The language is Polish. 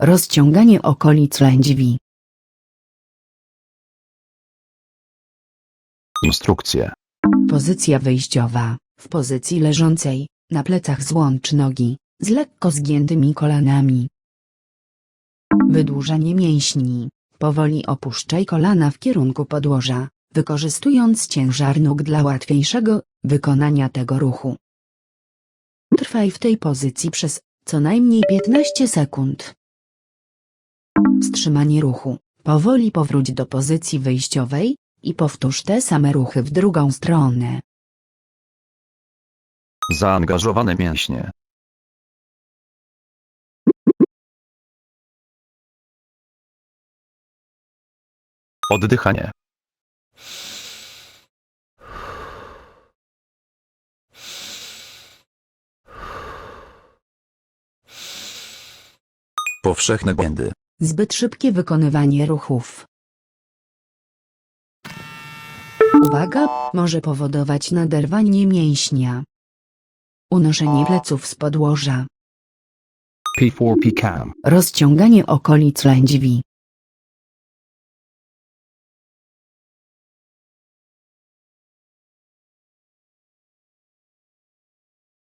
Rozciąganie okolic lędźwi. Instrukcje. Pozycja wyjściowa. W pozycji leżącej, na plecach złącz nogi, z lekko zgiętymi kolanami. Wydłużanie mięśni. Powoli opuszczaj kolana w kierunku podłoża, wykorzystując ciężar nóg dla łatwiejszego wykonania tego ruchu. Trwaj w tej pozycji przez co najmniej 15 sekund. Wstrzymanie ruchu. Powoli powróć do pozycji wyjściowej i powtórz te same ruchy w drugą stronę. Zaangażowane mięśnie. Oddychanie. Powszechne błędy. Zbyt szybkie wykonywanie ruchów. Uwaga, może powodować naderwanie mięśnia. Unoszenie pleców z podłoża. P4P cam. Rozciąganie okolic lędźwi.